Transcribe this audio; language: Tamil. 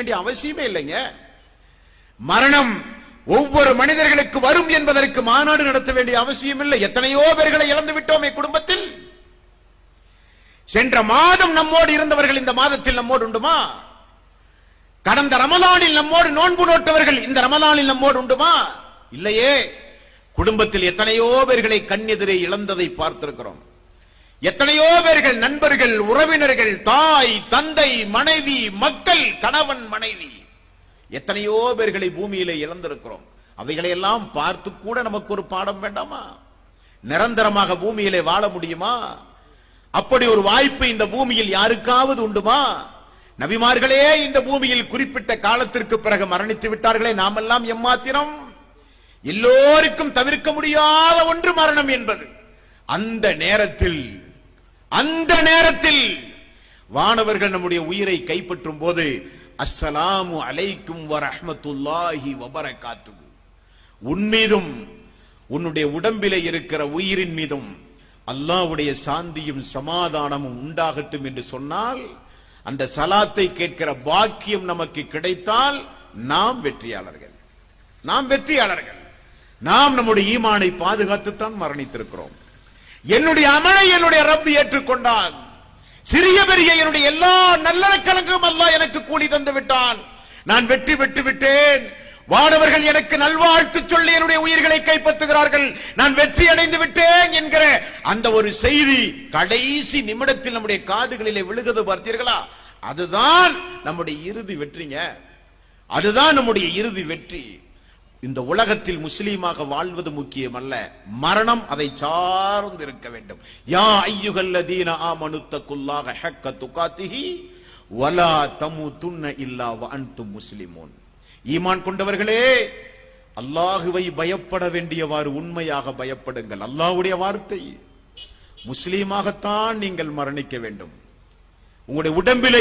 வேண்டிய அவசியமே இல்லைங்க. மரணம் ஒவ்வொரு மனிதர்களுக்கு வரும் என்பதற்கு மாநாடு நடத்த வேண்டிய அவசியம் இல்லை. எத்தனையோ பேர்களை இழந்து விட்டோமே குடும்பத்தில். சென்ற மாதம் நம்மோடு இருந்தவர்கள் இந்த மாதத்தில் நம்மோடு உண்டுமா? கடந்த ரமலானில் நம்மோடு நோன்பு நோட்டவர்கள் இந்த ரமலானில் நம்மோடு உண்டுமா? இல்லையே. குடும்பத்தில் எத்தனையோ பேர்களை கண்ணெதிரே இழந்ததை பார்த்திருக்கிறோம். எத்தனையோ பேர்கள் நண்பர்கள் உறவினர்கள் தாய் தந்தை மனைவி மக்கள் கணவன் மனைவி. எத்தனையோ பேர்களை பூமியிலே இழந்திருக்கிறோம். அவைகளை எல்லாம் பார்த்து கூட நமக்கு ஒரு பாடம் வேண்டாமா? நிரந்தரமாக பூமியிலே வாழ முடியுமா? அப்படி ஒரு வாய்ப்பு இந்த பூமியில் யாருக்காவது உண்டுமா? நபிமார்களே இந்த பூமியில் குறிப்பிட்ட காலத்திற்கு பிறகு மரணித்து விட்டார்களே நாமெல்லாம் எம்மாத்திரம்? எல்லோருக்கும் தவிர்க்க முடியாத ஒன்று மரணம் என்பது. அந்த நேரத்தில் அந்த நேரத்தில் வானவர்கள் நம்முடைய உயிரை கைப்பற்றும் போது அஸ்ஸலாமு அலைக்கும் வரஹ்மத்துல்லாஹி வபரகாத்து உன் மீதும் உன்னுடைய உடம்பிலே இருக்கிற உயிரின் மீதும் அல்லாஹ்வுடைய சாந்தியும் சமாதானமும் உண்டாகட்டும் என்று சொன்னால் அந்த சலாத்தை கேட்கிற பாக்கியம் நமக்கு கிடைத்தால் நாம் வெற்றியாளர்கள். நாம் வெற்றியாளர்கள். நாம் நம்முடைய ஈமானை பாதுகாத்துத்தான் மரணித்திருக்கிறோம். என்னுடைய அமலை என்னுடைய ரப்பு ஏற்றுக்கொண்டான். சிறிய பெரிய என்னுடைய எல்லா நல்லறக்கலங்கும் அல்லாஹ் எனக்கு கூலி தந்து விட்டான். நான் வெற்றி பெற்று விட்டேன். வானவர்கள் எனக்கு நல்வாழ்த்து சொல்லி என்னுடைய உயிர்களை கைப்பற்றுகிறார்கள். நான் வெற்றி அடைந்து விட்டேன் என்கிற அந்த ஒரு செய்தி கடைசி நிமிடத்தில் நம்முடைய காதுகளிலே விழுகிறது பார்த்தீர்களா? அதுதான் நம்முடைய இறுதி வெற்றிங்க. அதுதான் நம்முடைய இறுதி வெற்றி. இந்த உலகத்தில் முஸ்லீமாக வாழ்வது முக்கியம் அல்ல மரணம் அதை சார்ந்து இருக்க வேண்டும். யா ஐயுகல்ல தீன ஆமனுத்த குல்லாக ஹக்க துகாத்திஹி வலா தமு துண்ண இல்லா வஅன்தும் முஸ்லிமோன். ஈமான் கொண்டவர்களே அல்லாஹுவை பயப்பட வேண்டியவாறு உண்மையாக பயப்படுங்கள். அல்லாஹ்வுடைய வார்த்தை. முஸ்லீமாகத்தான் நீங்கள் மரணிக்க வேண்டும். உங்களுடைய உடம்பிலே